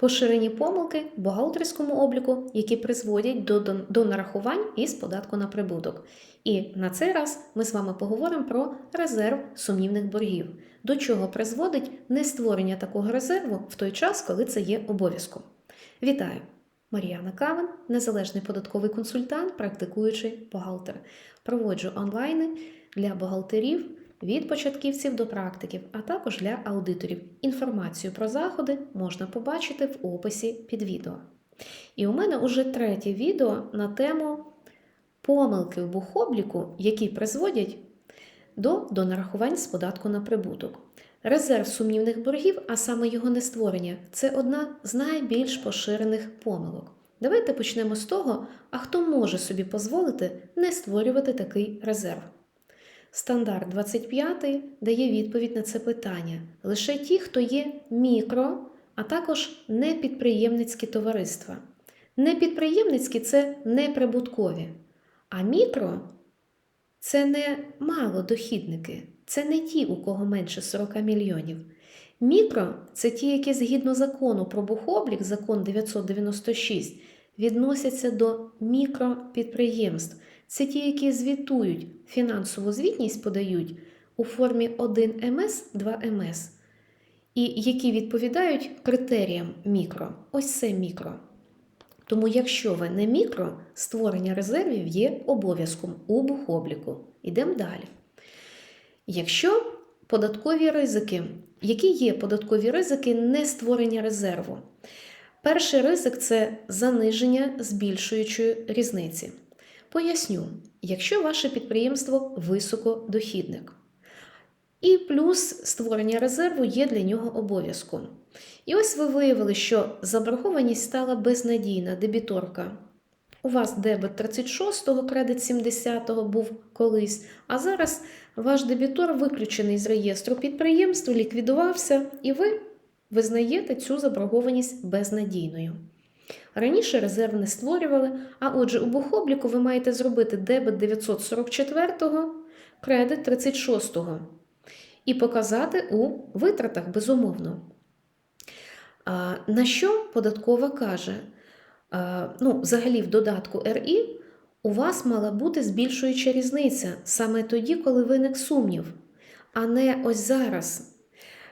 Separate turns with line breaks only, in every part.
Поширені помилки в бухгалтерському обліку, які призводять до, до, нарахувань із податку на прибуток. І на цей раз ми з вами поговоримо про резерв сумнівних боргів, до чого призводить нестворення такого резерву в той час, коли це є обов'язком. Вітаю! Мар'яна Кавен, незалежний податковий консультант, практикуючий бухгалтер. Проводжу онлайни для бухгалтерів від початківців до практиків, а також для аудиторів. Інформацію про заходи можна побачити в описі під відео. І у мене уже третє відео на тему помилки в бухобліку, які призводять до, до нарахувань з податку на прибуток. Резерв сумнівних боргів, а саме його нестворення, це одна з найбільш поширених помилок. Давайте почнемо з того, а хто може собі дозволити не створювати такий резерв. Стандарт 25 дає відповідь на це питання. Лише ті, хто є мікро, а також непідприємницькі товариства. Непідприємницькі це неприбуткові, а мікро це не малодохідники, це не ті, у кого менше 40 мільйонів. Мікро це ті, які згідно закону про бухоблік, закон 996, відносяться до мікропідприємств. Це ті, які звітують, фінансову звітність подають у формі 1 МС, 2 МС, і які відповідають критеріям мікро. Ось це мікро. Тому, якщо ви не мікро, створення резервів є обов'язком у бухобліку. Ідемо далі. Якщо податкові ризики, які є податкові ризики не створення резерву? Перший ризик це заниження збільшуючої різниці. Поясню, якщо ваше підприємство високодохідник, і плюс створення резерву є для нього обов'язком. І ось ви виявили, що заборгованість стала безнадійна, дебіторка. У вас дебет 36-го, кредит 70-го був колись, а зараз ваш дебітор виключений з реєстру підприємств, ліквідувався, і ви визнаєте цю заборгованість безнадійною. Раніше резерв не створювали, а отже, у бухобліку ви маєте зробити дебет 944-го, кредит 36-го і показати у витратах, безумовно. А, на що податкова каже? А, ну, взагалі, в додатку РІ у вас мала бути збільшуюча різниця саме тоді, коли виник сумнів, а не ось зараз.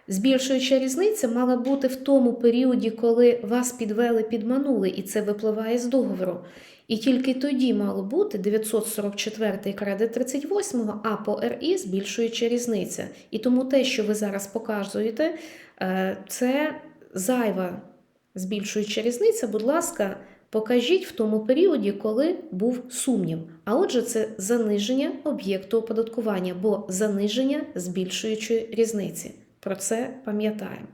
Збільшуюча різниця мала бути в тому періоді, коли вас підвели, підманули, і це випливає з договору. І тільки тоді мало бути 944 кредит 38, а по РІ збільшуюча різниця. І тому те, що ви зараз показуєте, е, це зайва збільшуюча різниця. Будь ласка, покажіть в тому періоді, коли був сумнів. А отже, це заниження об'єкту оподаткування, бо заниження збільшуючої різниці. Про це пам'ятаємо.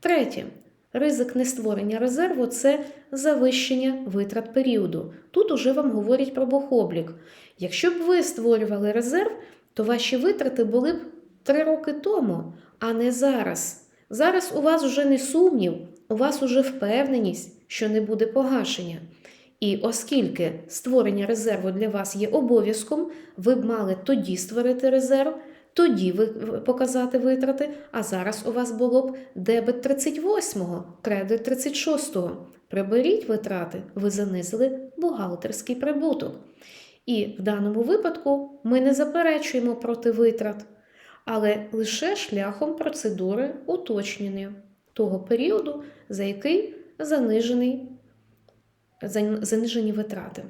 Третє. Ризик нестворення резерву це завищення витрат періоду. Тут уже вам говорять про бухоблік. Якщо б ви створювали резерв, то ваші витрати були б 3 роки тому, а не зараз. Зараз у вас вже не сумнів, у вас уже впевненість, що не буде погашення. І оскільки створення резерву для вас є обов'язком, ви б мали тоді створити резерв, тоді ви показати витрати, а зараз у вас було б дебет 38-го, кредит 36-го. Приберіть витрати, ви занизили бухгалтерський прибуток. І в даному випадку ми не заперечуємо проти витрат, але лише шляхом процедури уточнення того періоду, за який занижений, занижені витрати.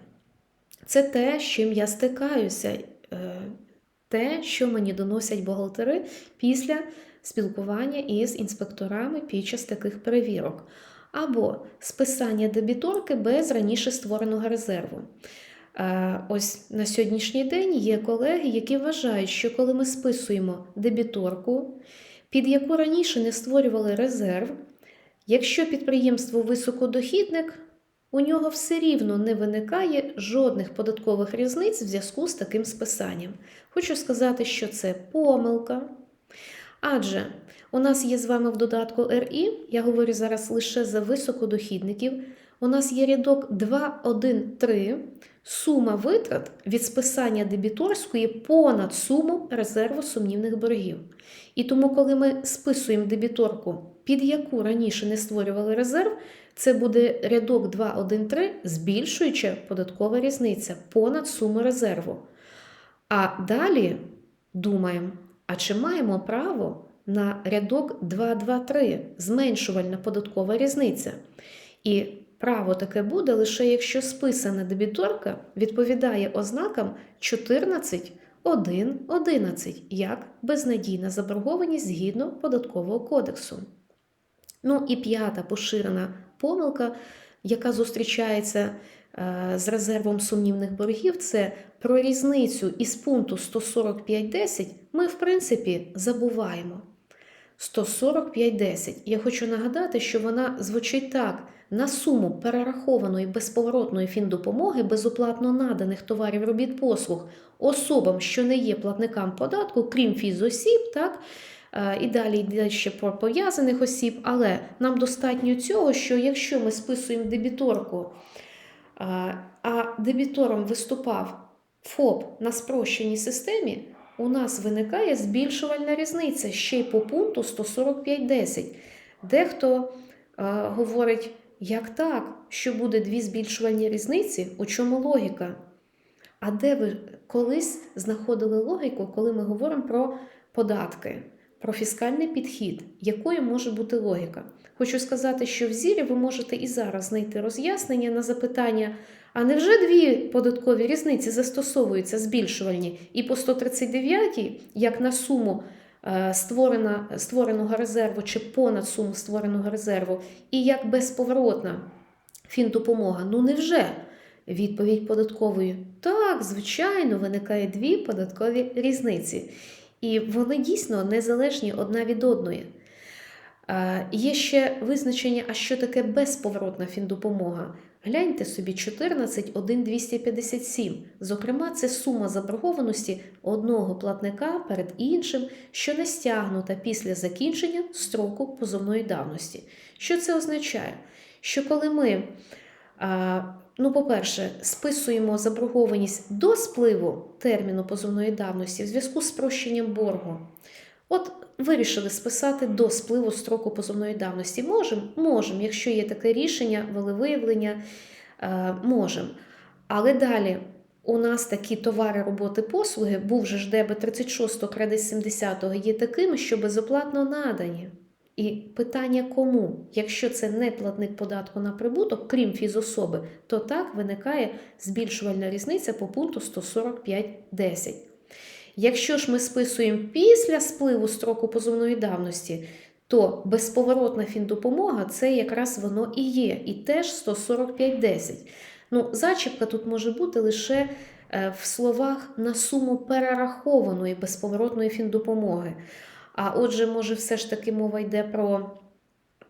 Це те, з чим я стикаюся те, що мені доносять бухгалтери після спілкування із інспекторами під час таких перевірок, або списання дебіторки без раніше створеного резерву. Ось на сьогоднішній день є колеги, які вважають, що коли ми списуємо дебіторку, під яку раніше не створювали резерв, якщо підприємство високодохідник, у нього все рівно не виникає жодних податкових різниць в зв'язку з таким списанням. Хочу сказати, що це помилка. Адже у нас є з вами в додатку РІ, я говорю зараз лише за високодохідників. У нас є рядок 2.1.3, сума витрат від списання дебіторської понад суму резерву сумнівних боргів. І тому, коли ми списуємо дебіторку під яку раніше не створювали резерв, це буде рядок 2.1.3, збільшуюча податкова різниця понад суму резерву. А далі думаємо, а чи маємо право на рядок 2.2.3, зменшувальна податкова різниця? І право таке буде лише якщо списана дебіторка відповідає ознакам 14, 1, 11, як безнадійна заборгованість згідно податкового кодексу. Ну і п'ята поширена помилка, яка зустрічається е, з резервом сумнівних боргів, це про різницю із пункту 145.10 ми, в принципі, забуваємо. 145.10. Я хочу нагадати, що вона звучить так: на суму перерахованої безповоротної фіндопомоги безоплатно наданих товарів робіт послуг особам, що не є платникам податку, крім фізосіб, так. Е, І далі йде ще про пов'язаних осіб, але нам достатньо цього, що якщо ми списуємо дебіторку, е, а дебітором виступав ФОП на спрощеній системі, у нас виникає збільшувальна різниця ще й по пункту 145.10. Дехто е, говорить, як так, що буде дві збільшувальні різниці, у чому логіка? А де ви колись знаходили логіку, коли ми говоримо про податки, про фіскальний підхід, якою може бути логіка? Хочу сказати, що в зірі ви можете і зараз знайти роз'яснення на запитання, а невже дві податкові різниці застосовуються збільшувальні і по 139, як на суму е, створена, створеного резерву чи понад суму створеного резерву, і як безповоротна фіндопомога? Ну невже? Відповідь податкової так, звичайно, виникає дві податкові різниці. І вони дійсно незалежні одна від одної. Є ще визначення, а що таке безповоротна фіндопомога. Гляньте собі 14.1.257. Зокрема, це сума заборгованості одного платника перед іншим, що не стягнута після закінчення строку позовної давності. Що це означає? Що коли ми, ну, по-перше, списуємо заборгованість до спливу терміну позовної давності в зв'язку з спрощенням боргу. От вирішили списати до спливу строку позовної давності. Можемо, можемо, якщо є таке рішення, волевиявлення, е, можемо. Але далі у нас такі товари, роботи, послуги, був же ж ДБ 36 кредит 70 є такими, що безоплатно надані. І питання кому? Якщо це не платник податку на прибуток, крім фізособи, то так виникає збільшувальна різниця по пункту 145.10. Якщо ж ми списуємо після спливу строку позовної давності, то безповоротна фіндопомога це якраз воно і є, і теж 145.10. Ну, зачіпка тут може бути лише е, в словах на суму перерахованої безповоротної фіндопомоги. А отже, може, все ж таки мова йде про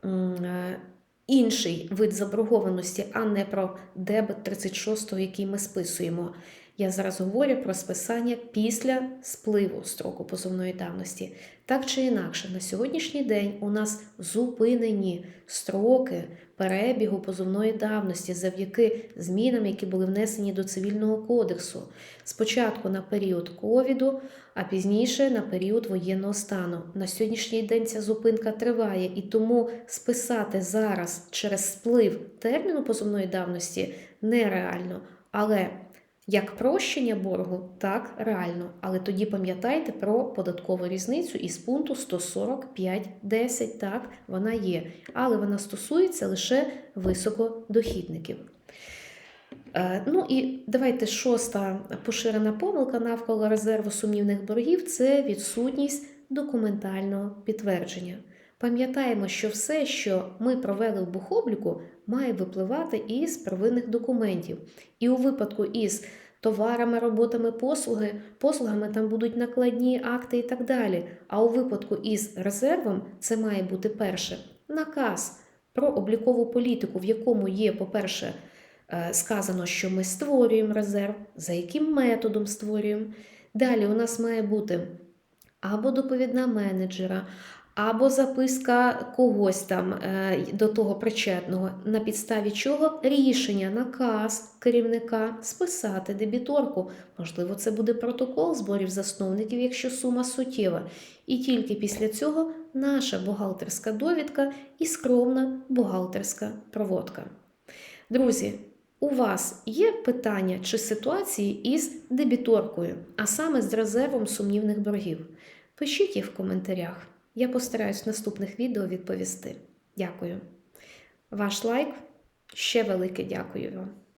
е, інший вид заборгованості, а не про дебет 36, який ми списуємо. Я зараз говорю про списання після спливу строку позовної давності. Так чи інакше, на сьогоднішній день у нас зупинені строки перебігу позовної давності завдяки змінам, які були внесені до цивільного кодексу. Спочатку на період ковіду, а пізніше на період воєнного стану. На сьогоднішній день ця зупинка триває, і тому списати зараз через сплив терміну позовної давності нереально. Але як прощення боргу, так реально. Але тоді пам'ятайте про податкову різницю із пункту 145.10. Так, вона є. Але вона стосується лише високодохідників. Е, Ну і давайте шоста поширена помилка навколо резерву сумнівних боргів це відсутність документального підтвердження. Пам'ятаємо, що все, що ми провели в бухобліку, має випливати із первинних документів. І у випадку із товарами, роботами, послуги, послугами там будуть накладні акти і так далі. А у випадку із резервом це має бути перше наказ про облікову політику, в якому є, по-перше, е, сказано, що ми створюємо резерв, за яким методом створюємо. Далі у нас має бути або доповідна менеджера, або записка когось там е, до того причетного, на підставі чого рішення, наказ керівника списати дебіторку. Можливо, це буде протокол зборів засновників, якщо сума суттєва. І тільки після цього наша бухгалтерська довідка і скромна бухгалтерська проводка. Друзі, у вас є питання чи ситуації із дебіторкою, а саме з резервом сумнівних боргів? Пишіть їх в коментарях. Я постараюсь в наступних відео відповісти. Дякую. Ваш лайк ще велике дякую вам.